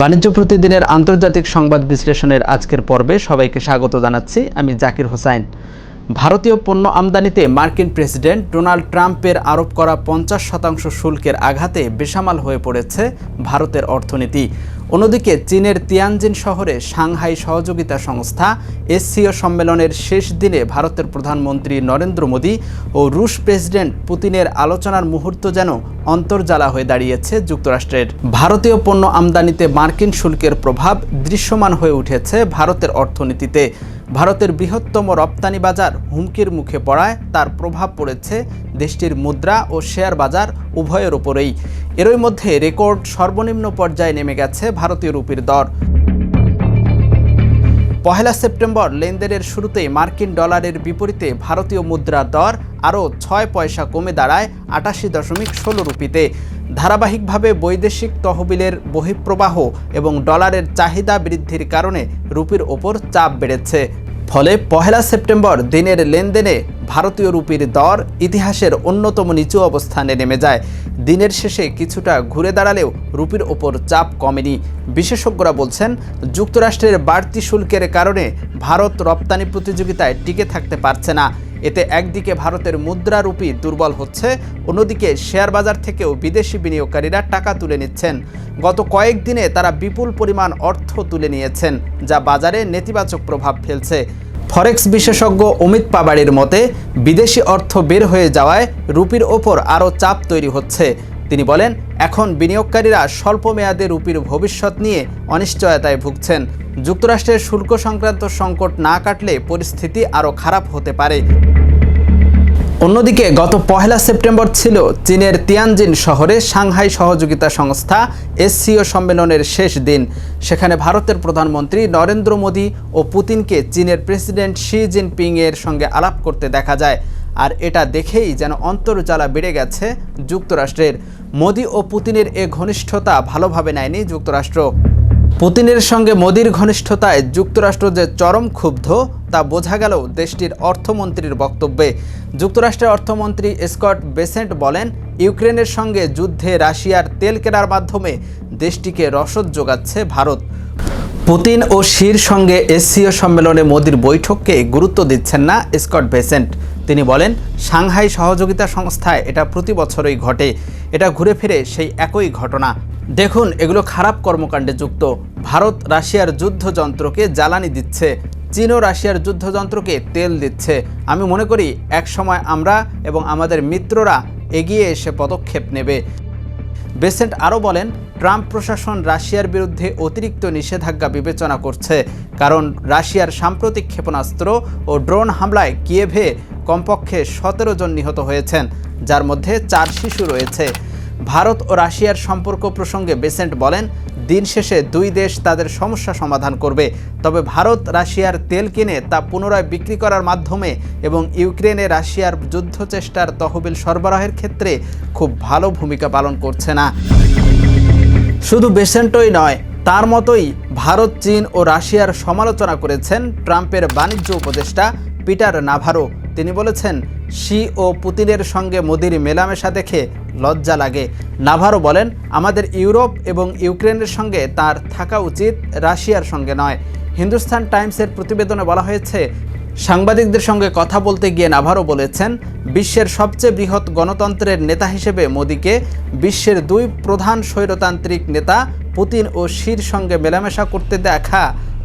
বাণিজ্য প্রতিদিনের আন্তর্জাতিক সংবাদ বিশ্লেষণের আজকের পর্বে সবাইকে স্বাগত জানাচ্ছি। আমি জাকির হোসাইন। ভারতীয় পণ্য আমদানিতে মার্কিন প্রেসিডেন্ট ডোনাল্ড ট্রাম্পের আরোপ করা পঞ্চাশ শতাংশ শুল্কের আঘাতে বেসামাল হয়ে পড়েছে ভারতের অর্থনীতি। অন্যদিকে চীনের তিয়ানজিন শহরে সাংহাই সহযোগিতা সংস্থা এসসিও সম্মেলনের শেষ দিনে ভারতের প্রধানমন্ত্রী নরেন্দ্র মোদী ও রুশ প্রেসিডেন্ট পুতিনের আলোচনার মুহূর্ত যেন অন্তর্জালা হয়ে দাঁড়িয়েছে যুক্তরাষ্ট্রের। ভারতীয় পণ্য আমদানিতে মার্কিন শুল্কের প্রভাব দৃশ্যমান হয়ে উঠেছে ভারতের অর্থনীতিতে। ভারতের বৃহত্তম রপ্তানি বাজার হুমকির মুখে পড়ায় তার প্রভাব পড়েছে দেশটির মুদ্রা ও শেয়ার বাজার উভয়ের ওপরেই এরই মধ্যে রেকর্ড সর্বনিম্ন পর্যায়ে নেমে গেছে ভারতীয় রুপির দর। পহেলা সেপ্টেম্বর লেনদেনের শুরুতেই মার্কিন ডলারের বিপরীতে ভারতীয় মুদ্রার দর আরও ছয় পয়সা কমে দাঁড়ায় আটাশি দশমিক ষোলো রুপিতে। ধারাবাহিকভাবে বৈদেশিক তহবিলের বহিঃপ্রবাহ এবং ডলারের চাহিদা বৃদ্ধির কারণে রুপির ওপর চাপ বেড়েছে। ফলে পহেলা সেপ্টেম্বর দিনের লেনদেনে ভারতীয় রুপির দর ইতিহাসের অন্যতম নিচু অবস্থানে নেমে যায়। দিনের শেষে কিছুটা ঘুরে দাঁড়ালেও রুপির ওপর চাপ কমেনি। বিশেষজ্ঞরা বলছেন, যুক্তরাষ্ট্রের বাড়তি শুল্কের কারণে ভারত রপ্তানি প্রতিযোগিতায় টিকে থাকতে পারছে না। এতে একদিকে ভারতের মুদ্রা রুপি দুর্বল হচ্ছে, অন্যদিকে শেয়ার বাজার থেকেও বিদেশি বিনিয়োগকারীরা টাকা তুলে নিচ্ছেন। গত কয়েকদিনে তারা বিপুল পরিমাণ অর্থ তুলে নিয়েছেন, যা বাজারে নেতিবাচক প্রভাব ফেলছে। ফরেক্স বিশেষজ্ঞ অমিত পাবাড়ির মতে, বিদেশি অর্থ বের হয়ে যাওয়ায় রুপির ওপর আরও চাপ তৈরি হচ্ছে। তিনি বলেন, এখন বিনিয়োগকারীরা স্বল্প মেয়াদে রুপির ভবিষ্যৎ নিয়ে অনিশ্চয়তায় ভুগছেন। যুক্তরাষ্ট্রের শুল্ক সংক্রান্ত সংকট না কাটলে পরিস্থিতি আরও খারাপ হতে পারে। অন্যদিকে, গত পহেলা সেপ্টেম্বর ছিল চীনের তিয়ানজিন শহরে সাংহাই সহযোগিতা সংস্থা এসসিও সম্মেলনের শেষ দিন। সেখানে ভারতের প্রধানমন্ত্রী নরেন্দ্র মোদী ও পুতিনকে চীনের প্রেসিডেন্ট শি জিনপিং এর সঙ্গে আলাপ করতে দেখা যায়। আর এটা দেখেই যেন অন্তর্জালা বেড়ে গেছে যুক্তরাষ্ট্রের। মোদী ও পুতিনের এ ঘনিষ্ঠতা ভালোভাবে নেয়নি যুক্তরাষ্ট্র। পুতিনের সঙ্গে মোদির ঘনিষ্ঠতায় যুক্তরাষ্ট্র যে চরম ক্ষুব্ধ, তা বোঝা গেল দেশটির অর্থমন্ত্রীর বক্তব্যে। যুক্তরাষ্ট্রের অর্থমন্ত্রী স্কট বেসেন্ট বলেন, ইউক্রেনের সঙ্গে যুদ্ধে রাশিয়ার তেল কেনার মাধ্যমে দেশটিকে রসদ যোগাচ্ছে ভারত। পুতিন ও শির সঙ্গে এসসিও সম্মেলনে মোদির বৈঠককে গুরুত্ব দিচ্ছেন না স্কট বেসেন্ট। তিনি বলেন, সাংহাই সহযোগিতা সংস্থায় এটা প্রতি বছরই ঘটে। এটা ঘুরে ফিরে সেই একই ঘটনা। দেখুন, এগুলো খারাপ কর্মকাণ্ডে যুক্ত। ভারত রাশিয়ার যুদ্ধযন্ত্রকে জ্বালানি দিচ্ছে। চীনও রাশিয়ার যুদ্ধযন্ত্রকে তেল দিচ্ছে। আমি মনে করি এক সময় আমরা এবং আমাদের মিত্ররা এগিয়ে এসে পদক্ষেপ নেবে। বেসেন্ট আরও বলেন, ট্রাম্প প্রশাসন রাশিয়ার বিরুদ্ধে অতিরিক্ত নিষেধাজ্ঞা বিবেচনা করছে। কারণ, রাশিয়ার সাম্প্রতিক ক্ষেপণাস্ত্র ও ড্রোন হামলায় কিয়েভে কমপক্ষে সতেরো জন নিহত হয়েছেন, যার মধ্যে চার শিশু রয়েছে। ভারত ও রাশিয়ার সম্পর্ক প্রসঙ্গে বেসেন্ট বলেন, দিন শেষে দুই দেশ তাদের সমস্যা সমাধান করবে। তবে ভারত রাশিয়ার তেল কিনে তা পুনরায় বিক্রি করার মাধ্যমে এবং ইউক্রেনে রাশিয়ার যুদ্ধ চেষ্টার তহবিল সরবরাহের ক্ষেত্রে খুব ভালো ভূমিকা পালন করছে না। শুধু বেসেন্টই নয়, তার মতোই ভারত, চীন ও রাশিয়ার সমালোচনা করেছেন ট্রাম্পের বাণিজ্য উপদেষ্টা পিটার নাভারো। তিনি বলেছেন, শি ও পুতিনের সঙ্গে মোদির মেলামেশা দেখে লজ্জা লাগে। নাভারো বলেন, আমাদের ইউরোপ এবং ইউক্রেনের সঙ্গে তার থাকা উচিত রাশিয়ার সঙ্গে নয়। হিন্দুস্তান টাইমসের প্রতিবেদনে বলা হয়েছে, সাংবাদিকদের সঙ্গে কথা বলতে গিয়ে নাভারো বলেছেন, বিশ্বের সবচেয়ে বৃহৎ গণতন্ত্রের নেতা হিসেবে মোদীকে বিশ্বের দুই প্রধান স্বৈরতান্ত্রিক নেতা পুতিন ও শির সঙ্গে মেলামেশা করতে দেখা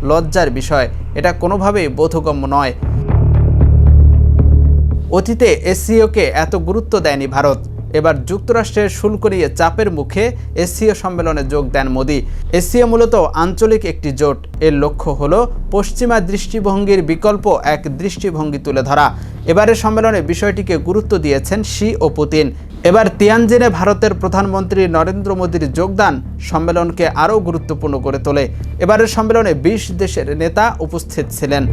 লজ্জার বিষয়। এটা কোনোভাবেই বোধগম্য নয়। অতীতে এসসিওকে এত গুরুত্ব দেয়নি ভারত। এবার যুক্তরাষ্ট্রের শুল্ক নিয়ে চাপের মুখে এসসিও সম্মেলনে যোগ দেন মোদি। এসসিও মূলত আঞ্চলিক একটি জোট। এর লক্ষ্য হল পশ্চিমা দৃষ্টিভঙ্গির বিকল্প এক দৃষ্টিভঙ্গি তুলে ধরা। এবারের সম্মেলনে বিষয়টিকে গুরুত্ব দিয়েছেন শি ও পুতিন। এবার তিয়ানজিনে ভারতের প্রধানমন্ত্রী নরেন্দ্র মোদীর যোগদান সম্মেলনকে আরও গুরুত্বপূর্ণ করে তোলে। এবারের সম্মেলনে বিশ দেশের নেতা উপস্থিত ছিলেন।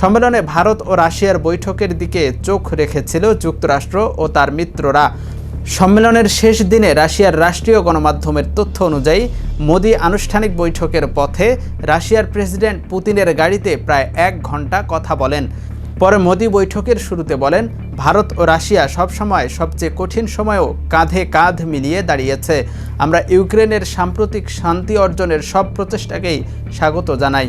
সম্মেলনে ভারত ও রাশিয়ার বৈঠকের দিকে চোখ রেখেছিল যুক্তরাষ্ট্র ও তার মিত্ররা। সম্মেলনের শেষ দিনে রাশিয়ার রাষ্ট্রীয় গণমাধ্যমের তথ্য অনুযায়ী, মোদি আনুষ্ঠানিক বৈঠকের পথে রাশিয়ার প্রেসিডেন্ট পুতিনের গাড়িতে প্রায় এক ঘণ্টা কথা বলেন। পরে মোদি বৈঠকের শুরুতে বলেন, ভারত ও রাশিয়া সবসময় সবচেয়ে কঠিন সময়েও কাঁধে কাঁধ মিলিয়ে দাঁড়িয়েছে। আমরা ইউক্রেনের সাম্প্রতিক শান্তি অর্জনের সব প্রচেষ্টাকেই স্বাগত জানাই।